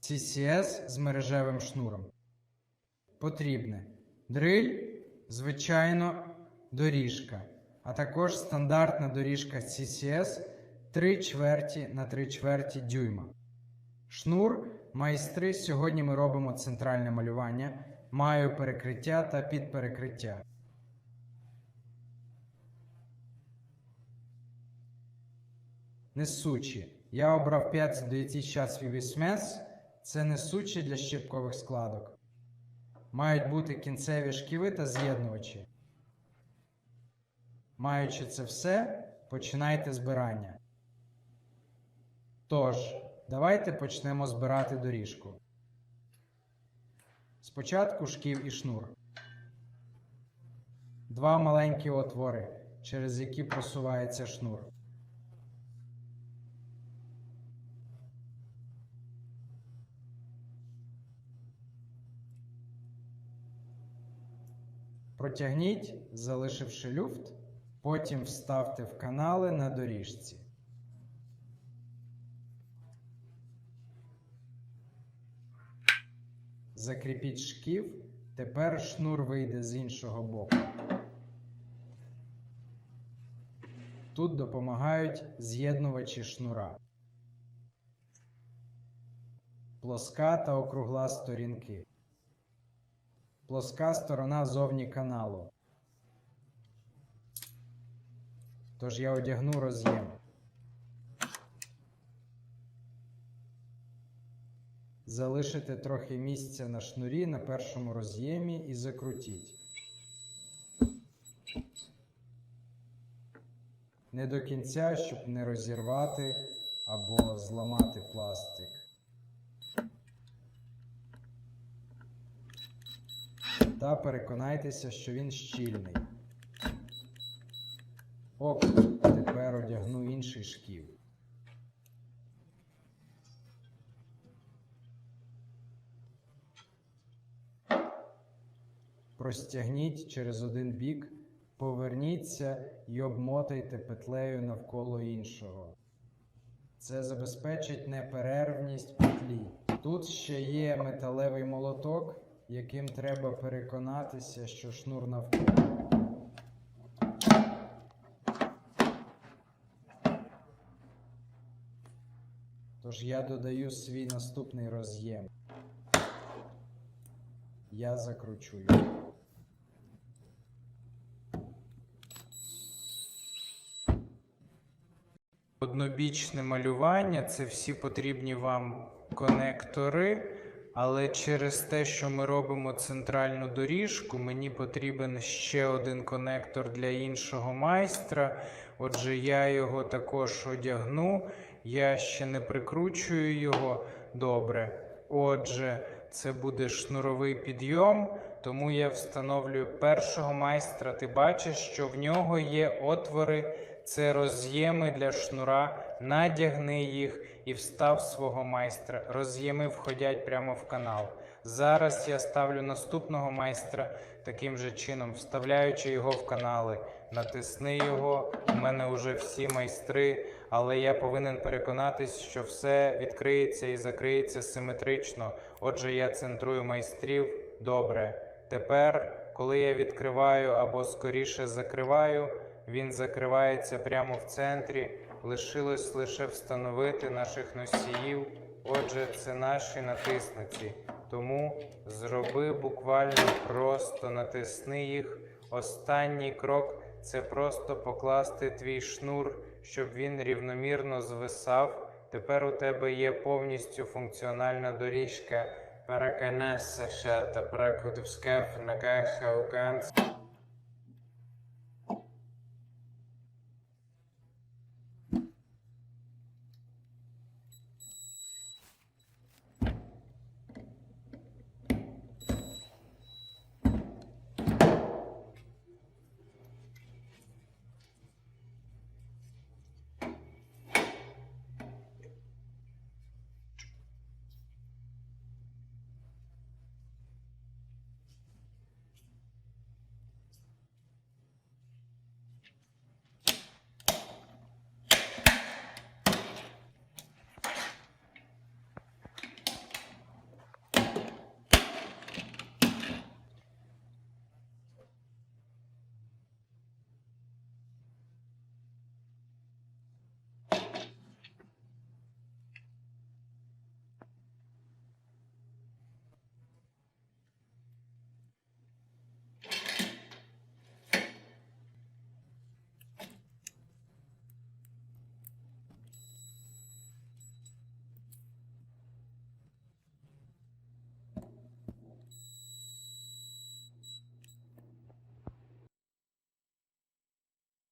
CCS з мережевим шнуром. Потрібне дриль, звичайно, доріжка, а також стандартна доріжка CCS 3 чверті на 3 чверті дюйма. Шнур, майстри, сьогодні ми робимо центральне малювання. Маю перекриття та підперекриття. Несучі. Я обрав 5 до 9 часів вісмес. Це несучі для щіпкових складок. Мають бути кінцеві шківи та з'єднувачі. Маючи це все, починайте збирання. Тож, давайте почнемо збирати доріжку. Спочатку шків і шнур. Два маленькі отвори, через які просувається шнур. Протягніть, залишивши люфт, потім вставте в канали на доріжці. Закріпіть шків, тепер шнур вийде з іншого боку. Тут допомагають з'єднувачі шнура. Плоска та округла сторінки. Плоска сторона зовні каналу. Тож я одягну роз'єм. Залишите трохи місця на шнурі на першому роз'ємі і закрутіть. Не до кінця, щоб не розірвати або зламати пластик. Та переконайтеся, що він щільний. Ок, тепер одягну інший шків. Простягніть через один бік, поверніться і обмотайте петлею навколо іншого. Це забезпечить неперервність петлі. Тут ще є металевий молоток, яким треба переконатися, що шнур навколо. Тож я додаю свій наступний роз'єм. Я закручу його. Однобічне малювання це всі потрібні вам конектори, але через те, що ми робимо центральну доріжку, мені потрібен ще один конектор для іншого майстра. Отже, я його також одягну. Я ще не прикручую його добре. Отже, це буде шнуровий підйом, тому я встановлюю першого майстра. Ти бачиш, що в нього є отвори, це роз'єми для шнура. Надягни їх і встав свого майстра. Роз'єми входять прямо в канал. Зараз я ставлю наступного майстра таким же чином, вставляючи його в канали. Натисни його. У мене вже всі майстри, але я повинен переконатись, що все відкриється і закриється симетрично. Отже, я центрую майстрів добре. Тепер, коли я відкриваю або скоріше закриваю, він закривається прямо в центрі. Лишилось лише встановити наших носіїв. Отже, це наші натисниці. Тому зроби буквально просто натисни їх. Останній крок це просто покласти твій шнур, щоб він рівномірно звисав. Тепер у тебе є повністю функціональна доріжка. Що та прикутив скеф на каха